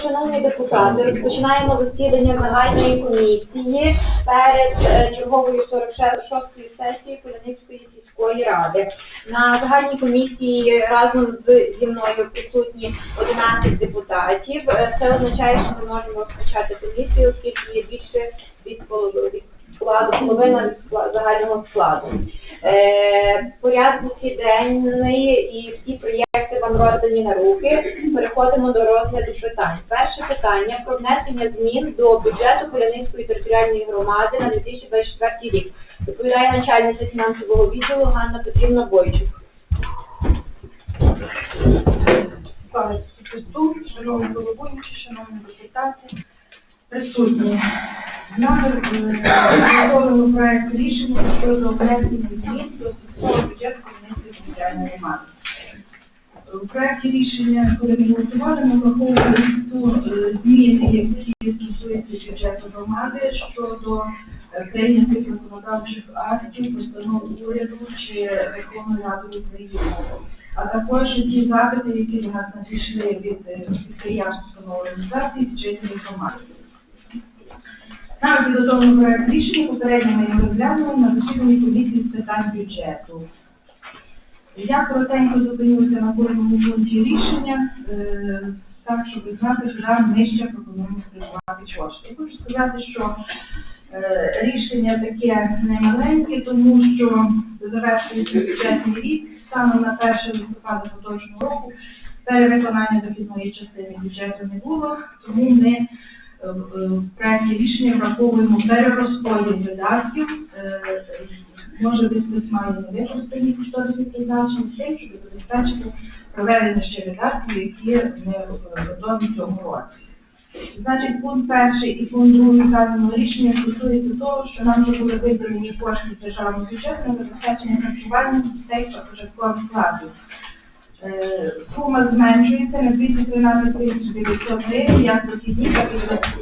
Шановні депутати, розпочинаємо засідання загальної комісії перед е, черговою 46-ю сесією Поляницької сільської ради. На загальній комісії разом зі мною присутні 11 депутатів. Е, Це означає, що ми можемо розпочати комісію, оскільки є більше від половини складу, половина від загального складу. Е, порядок денний і всі проєкти вам роздані на руки. Переходимо до розгляду питань. Перше питання про внесення змін до бюджету Поляницької територіальної громади на 2024 рік. Доповідає начальниця фінансового відділу Ганна Петрівна Бойчук. Ісусу шановні головуючі, шановні депутати, присутні. Намір підготовлено проект рішення щодо внесення змін до сільського бюджету Хмельницької територіальної громади. У проекті рішення, коли ми голосували, ми враховували ту е, зміни, які стосуються бюджету громади щодо е, прийнятих законодавчих актів, постанов уряду чи Верховної Ради України а також ті запити, які до нас надійшли від е, підприємств з жителів громади. Нам підготовлено проект рішення, попередньо ми розглянули на засіданні комісії з питань бюджету. Я коротенько зупинюся на кожному пункті рішення, е, так, щоб ви знати, що нам ще пропонуємо спрямувати кошти. Я хочу сказати, що е, рішення таке немаленьке, тому що завершується бюджетний рік, саме на 1 листопада поточного року перевиконання дохідної частини бюджету не було, тому ми в проекті рішення враховуємо перерозподіл видатків, е, може десь хтось має невикористані кошторисні призначення, тим, щоб забезпечити проведення ще видатків, які не е, готові в цьому році. Значить, пункт перший і пункт другий вказаного рішення стосується того, що нам вже були виділені кошти державного бюджету на забезпечення харчування дітей та початкових класів. Е, Сума зменшується на 213 тисяч 900 гривень, як дохідні, так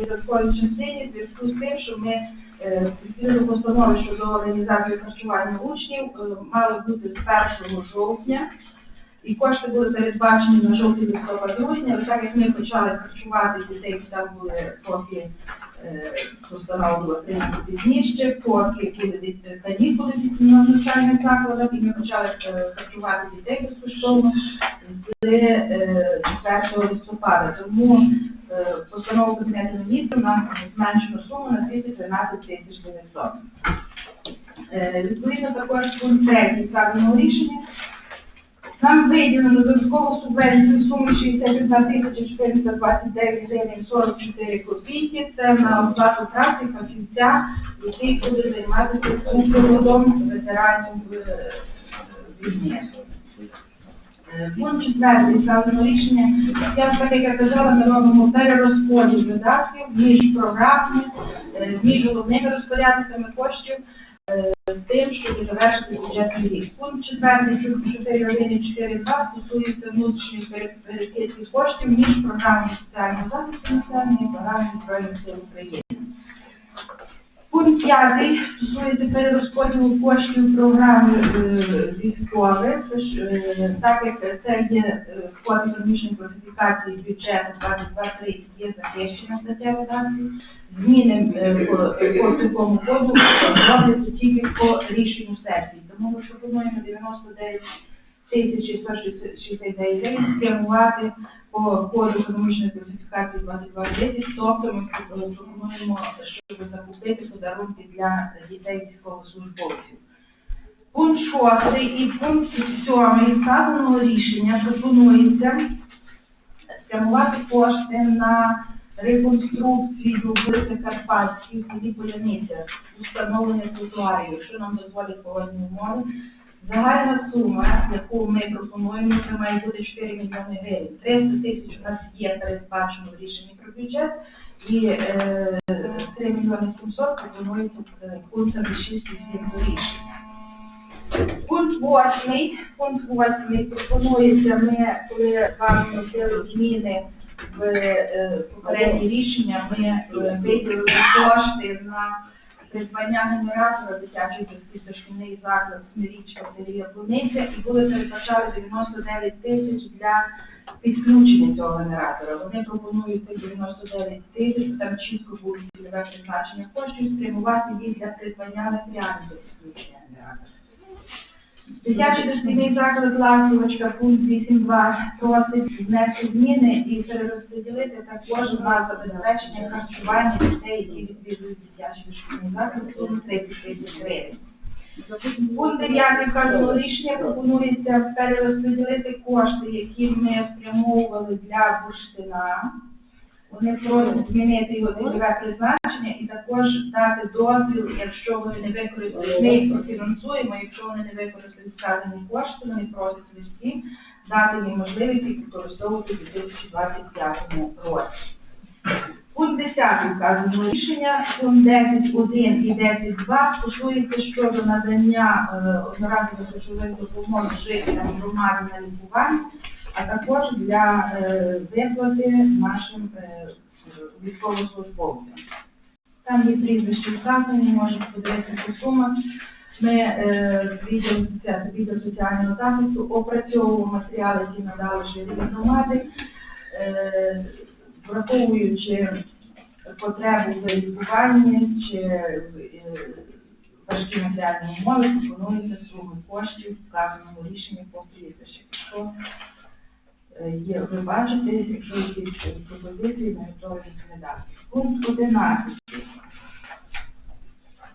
і додатковій частині, в зв'язку з тим, що ми е, відповідно постанови щодо організації харчування учнів е, мали бути з 1 жовтня, і кошти були передбачені на жовтий листопад грудня, так як ми почали харчувати дітей, там були поки е, постанова була прийнята пізніше, поки були канікули на навчальних закладах, і ми почали е, харчувати дітей безкоштовно з е, 4 листопада. Тому е, постанову Кабінету міністрів нам зменшено суму на 213 тисяч 900. Е, Відповідно, також пункт 3 вказаного рішення виділено додаткову субвенцію в сумі 61 тисяча 429 гривень 44 копійки. Це на оплату праці фахівця, який буде займатися супроводом ветеранів е, війни. Пункт четвертий вказано рішення. Я так як я казала, ми робимо перерозподіл видатків між програмами, е, між головними розпорядниками коштів тим, щоб завершити бюджетний рік. Пункт четвертий, 4.1.4.2 стосується внутрішньої пере- перекидки коштів між програмами соціального захисту населення і програмами Збройних сил України. Пункт п'ятий стосується перерозподілу коштів програми е. Це е, так як це є е, в економічної класифікації бюджету 2230 є захищена стаття видатків, зміни е, по, по коду робляться тільки по рішенню сесії. Тому ми пропонуємо 99 тисячі 169 гривень спрямувати по коду економічної класифікації 2210, тобто ми пропонуємо, щоб закупити подарунки для дітей військовослужбовців. Пункт 6 і пункт 7 вказаного рішення пропонується спрямувати кошти на реконструкцію в селі Поляниця, установлення тротуарів, якщо нам дозволять погодні умови. Загальна сума, яку ми пропонуємо, це має бути 4 мільйони гривень. 300 тисяч у нас є передбачено в рішенні про бюджет, і е, 3 мільйони 700 пропонується е, пунктами 6 і 7 до рішення. Пункт восьмий, пункт восьмий пропонується, ми, коли вам вносили зміни в е, попередні рішення, ми е, виділили кошти на придбання генератора дитячої частини шкільний заклад Смирічка Сергія Плуниця і були передбачали 99 тисяч для підключення цього генератора. Вони пропонують цих 99 тисяч, там чітко будуть цільове призначення коштів, спрямувати їх для придбання матеріалів для підключення генератора. Дитячий дошкільний заклад Ласівочка, пункт 8.2 просить внести зміни і перерозподілити також на забезпечення харчування дітей, які відвідують дитячий дошкільний заклад, суму 30 тисяч гривень. Пункт 9 вказаного рішення пропонується перерозподілити кошти, які ми спрямовували для бурштина. Вони просять змінити його цільове призначення і також дати дозвіл, якщо вони не використають, ми їх профінансуємо, якщо вони не використають вказані кошти, вони просять листі, дати їм можливість їх використовувати у 2025 році. Пункт 10 вказаного рішення, пункт 10.1 і 10.2 стосується щодо надання е, одноразових грошових допомог жителям громади на лікування, а також для е, виплати нашим е, військовослужбовцям. Там є прізвище вказані, можете подивитися по сумах. Ми е, відділу соціального захисту опрацьовуємо матеріали, які надали жителі громади, враховуючи потребу в лікуванні чи важкі матеріальні умови, пропонується суми коштів вказаного рішення по прізвищах. Е, є, бачите, якщо якісь пропозиції, на готові розглядати. Пункт 11.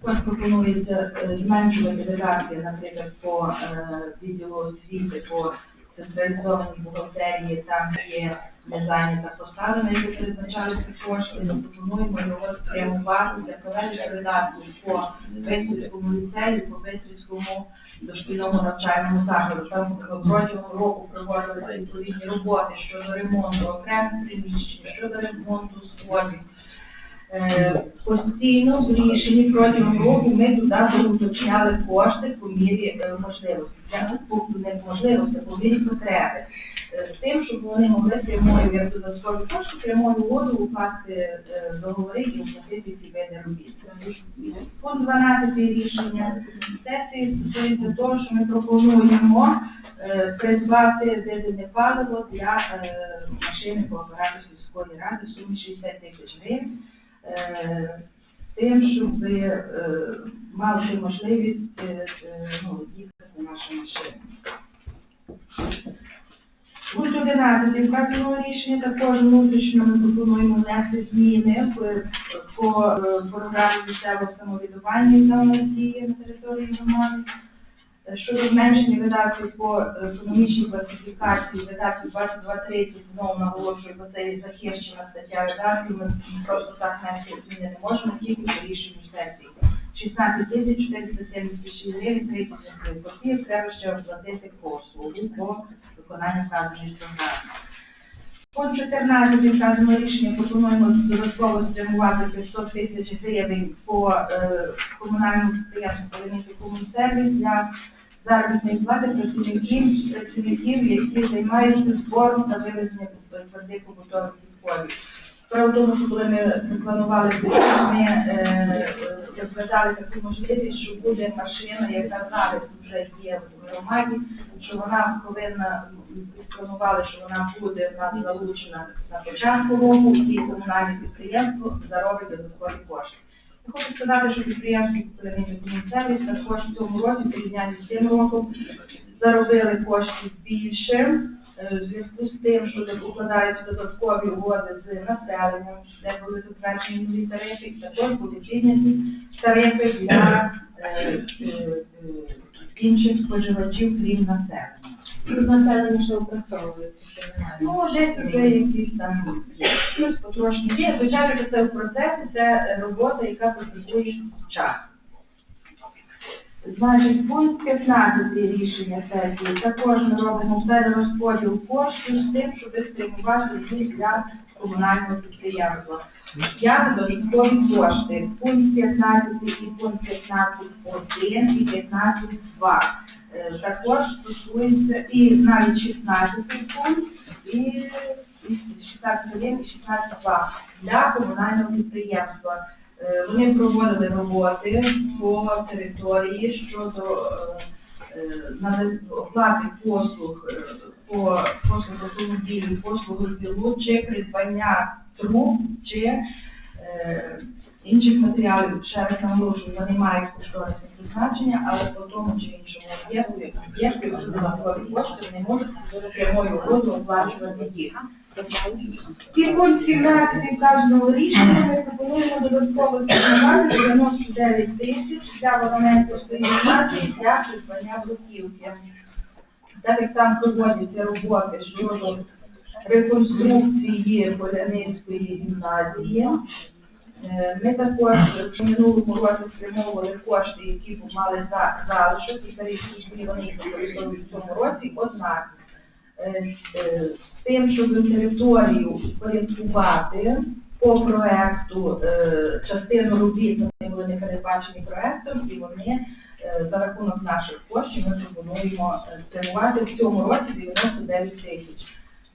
Також пропонується е, зменшувати видатки, наприклад, по е, відділу освіти, по централізованій бухгалтерії, там є незайнята посада, на яку призначалися кошти, пропонуємо його спрямувати для проведення видатків по Вистрільському ліцею, по Вистрільському дошкільному навчальному закладу. Там протягом року проводилися відповідні роботи щодо ремонту окремих приміщень, щодо ремонту сходів. Е, Постійно в рішенні протягом року ми туди уточняли кошти по мірі е, можливості. По не можливості, по мірі потреби. Е, з Тим, щоб вони могли прямою, як додаткові кошти, прямою угоду укласти е, договори і оплатити ці види робіт. Пункт 12 рішення сесії стосується того, що ми пропонуємо е, придбати дизельне паливо для е, машини по апарату сільської ради в сумі 60 тисяч гривень. Е, Тим, щоб е, мали можливість е, е, ну, їхати на нашу машину. Пункт 11 вказаного рішення також внутрішньо ми пропонуємо внести зміни по е, програмі місцевого самоврядування, яка у на території громади. Е, Щодо зменшення видатків по економічній класифікації, видатків 22.30, знову наголошую, бо це є захищена стаття видатків, ми просто так наші зміни не можемо, тільки по рішенню сесії. 16 тисяч 476 гривень 30 копійок треба ще оплатити послугу по виконанню вказаної програми. Пункт 14 вказаного рішення пропонуємо додатково спрямувати 500 тисяч гривень по е, комунальному підприємству «Поліницький комунсервіс» для заробітної плати працівників, працівників, які займаються збором та вивезенням твердих побутових відходів. Справа в тому, що коли ми планували бюджет, ми е, таку можливість, що буде машина, яка зараз вже є в громаді, що вона повинна, планували, що вона буде в нас залучена на початку року, і комунальне підприємство заробить додаткові кошти. Я хочу сказати, що підприємство «Поліницький сервіс також в цьому році, порівнянні з цим роком, заробили коштів більше, в зв'язку з тим, що укладаються додаткові угоди з населенням, де були затверджені нові тарифи, і також були підняті тарифи для е, е, е, інших споживачів, крім населення. Населення ще опрацьовується, немає. Ну, вже вже якісь там. Щось потрошки є. Звичайно, це в процесі, це е, робота, яка потребує часу. Значить, пункт 15 рішення сесії. Також ми робимо перерозподіл коштів з тим, щоб спрямувати для комунального підприємства. Я додаткові кошти. Пункт 15 і пункт 15.1 і 15.2. Е, Також стосується і навіть 16 пункт і 16.1 і 16.2 для комунального підприємства. Е, Вони проводили роботи по території щодо е, е, оплати послуг по послуг автомобілів, послуг ділу чи придбання труб чи інших матеріалів. Ще раз наголошую, вони мають кошторисне призначення, але по тому чи іншому об'єкту, об'єкти, якщо додаткові кошти, вони можуть прямою угодою оплачувати їх. Ті пункті кожного рішення ми пропонуємо додатково спрямувати 99 тисяч для абонентської гімназії для придбання бруківки. Так як там проводяться роботи щодо реконструкції Поляницької гімназії, ми також в минулому році спрямовували кошти, які мали за залишок, і перейшли вони використовують в цьому році, однак е, е, з тим, щоб територію порядкувати по проекту е, частину робіт вони були не передбачені проектом, і вони е, за рахунок наших коштів ми пропонуємо е, спрямувати в цьому році 99 тисяч.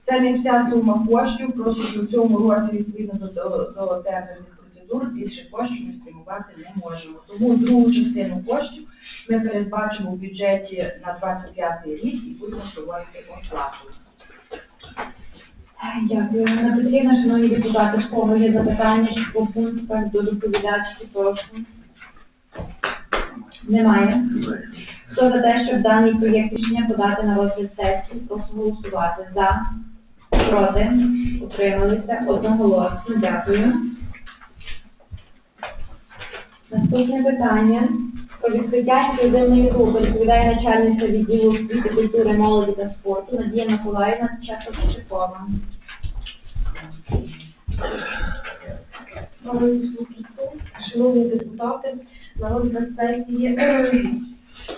Це не вся сума коштів, просто в цьому році відповідно до, до, до тендерних процедур більше коштів ми спрямувати не можемо. Тому другу частину коштів ми передбачимо в бюджеті на 25 рік і будемо проводити оплату. Дякую. Петрівна, шановні депутати, в кого є запитання по пунктах до доповідачки, прошу. Немає. Хто за те, щоб даний проєкт рішення подати на розгляд сесії, прошу голосувати за, проти, утрималися, одноголосно. Дякую. Наступне питання. Про відкриття інклюзивної групи відповідає начальниця відділу освіти, культури, молоді та спорту Надія Миколаївна Чехова. Шановні депутати, на розгляд сесії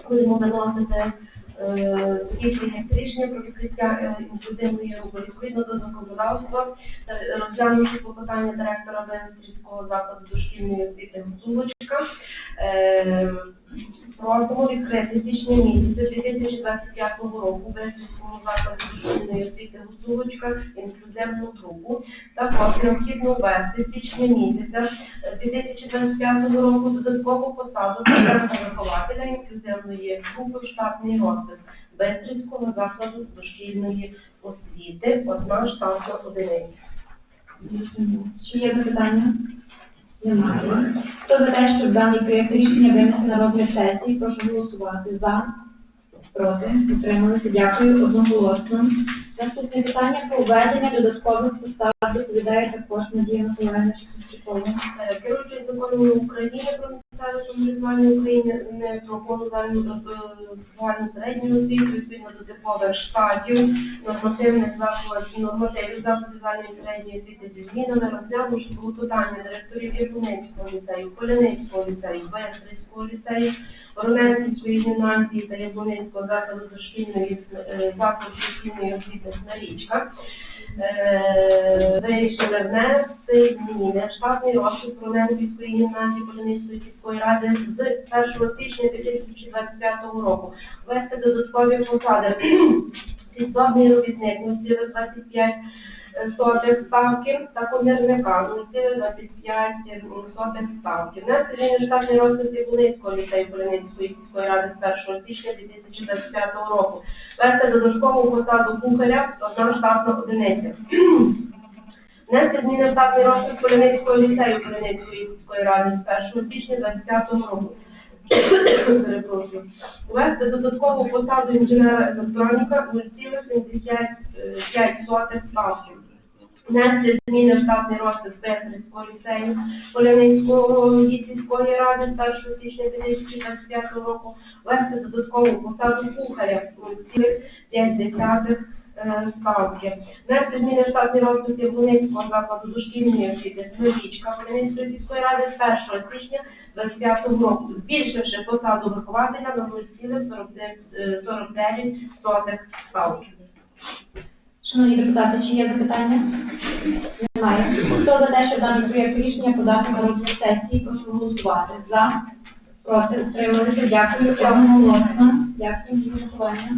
виносити е, такі проєкт рішення про відкриття е, інклюзивної групи відповідно до законодавства, е, розглянувши клопотання директора Венецького закладу дошкільної освіти Гуцулочка. Е, Просимо відкрити січні місяці 2025 року в Венецькому закладі дошкільної освіти Гуцулочка інклюзивну групу. Також необхідно ввести січні місяця 2025 року додаткову посаду першого вихователя інклюзивної групи в штатний розпис Бестрівського закладу дошкільної освіти, одна штатна одиниця. Чи є запитання? Немає. Хто за те, щоб даний проєкт рішення винести на розгляд сесії, прошу голосувати за, проти, утрималися. Дякую, одноголосно. Наступне питання про введення додаткових постав доповідає також Надія Миколаївна Шевченкова. Е, законами України про місцеве самоврядування України, не про загальну середню освіту, відповідно до типових штатів, нормативних закладів, нормативів закладів загальної середньої освіти зі змінами, розглянувши клопотання директорів Іргунецького ліцею, Поляницького ліцею, Бестрицького ліцею, Воронецької гімназії та Яблонецького закладу дошкільної е, закладу дошкільної освіти Снарічка. Е, вирішили внести зміни. В штатний розпис Воронецької гімназії Поляницької сільської ради з 1 січня 2025 року. Ввести додаткові посади. Підсобний робітник 0,25 сотих ставки та комірника 0,25 сотих ставки. Внести зміни в штатний розпис Яблонецького ліцею Поляницької сільської ради з 1 січня 2025 року. Ввести додаткову посаду кухаря одна штатна одиниця. Внести зміни штатний розпис Поляницького ліцею Поляницької сільської ради з 1 січня 2025 року. Перепрошую. Ввести додаткову посаду інженера електроніка 0,75 сотих ставки. Внести зміни штатний розпис Бестрицького ліцею Поляницького сільської ради 1 січня 2025 року. Ввести додаткову посаду кухаря 0,5 е, ставки. Внести зміни в штатний розпис Яблунецького закладу дошкільної освіти Смирічка Полянинської сільської ради з 1 січня 25 року, збільшивши посаду вихователя на 0,49 сотих ставки. Шановні депутати, чи є запитання? Немає. Хто за те, що даний проєкт рішення подати на розгляд сесії, прошу голосувати. За, проти, утрималися. Дякую. Проголосно. Дякую за голосування.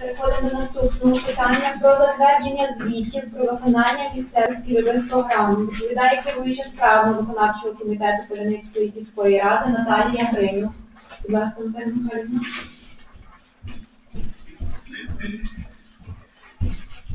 Переходимо до наступного питання про затвердження звітів про виконання місцевих цільових програм. Відповідає керуюча справа виконавчого комітету Поліницької сільської ради Наталія Гриню. Будь ласка, Наталія Гриню.